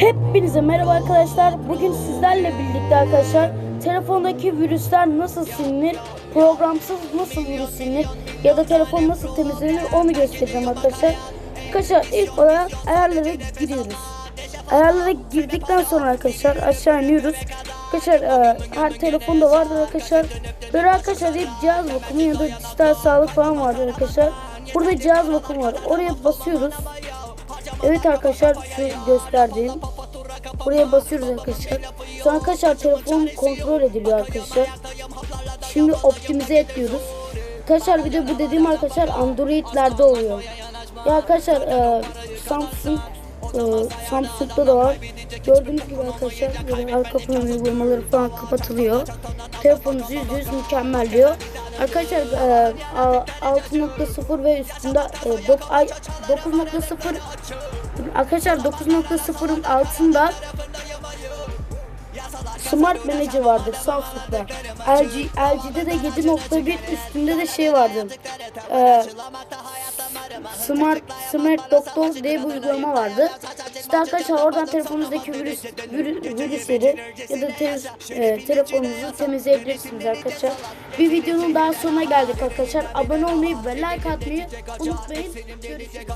Hepinize merhaba arkadaşlar. Bugün sizlerle birlikte arkadaşlar telefondaki virüsler nasıl silinir, programsız nasıl virüs silinir ya da telefon nasıl temizlenir onu göstereceğim arkadaşlar. Arkadaşlar ilk olarak ayarlara giriyoruz. Ayarlara girdikten sonra arkadaşlar aşağı iniyoruz. Arkadaşlar e, her telefonda vardır arkadaşlar. Böyle arkadaşlar hep cihaz bakımı ya da dijital sağlık falan vardır arkadaşlar. Burada cihaz bakımı var. Oraya basıyoruz. Evet arkadaşlar şu gösterdiğim. Buraya basıyoruz arkadaşlar. Sonra arkadaşlar telefon kontrol ediliyor arkadaşlar. Şimdi optimize et diyoruz. Arkadaşlar bir de bu dediğim arkadaşlar Android'lerde oluyor. Ya arkadaşlar e, Samsung e, Samsung'da da var. Gördüğünüz gibi arkadaşlar arka plan uygulamaları falan kapatılıyor. Telefonunuz %100 mükemmel diyor. Arkadaşlar e, a- 6.0 ve üstünde e, dok- ay 9.0 Arkadaşlar 9.0'ın altında Smart Manager vardır Samsung'da. LG, LG'de de 7.1 üstünde de şey vardı. Ee, Smart Smart Doctor diye bir uygulama vardı. İşte arkadaşlar oradan telefonunuzdaki virüs, virüs virüsleri ya da te, e, telefonunuzu temizleyebilirsiniz arkadaşlar. Bir videonun daha sonuna geldik arkadaşlar. Abone olmayı ve like atmayı unutmayın. Görüşürüz.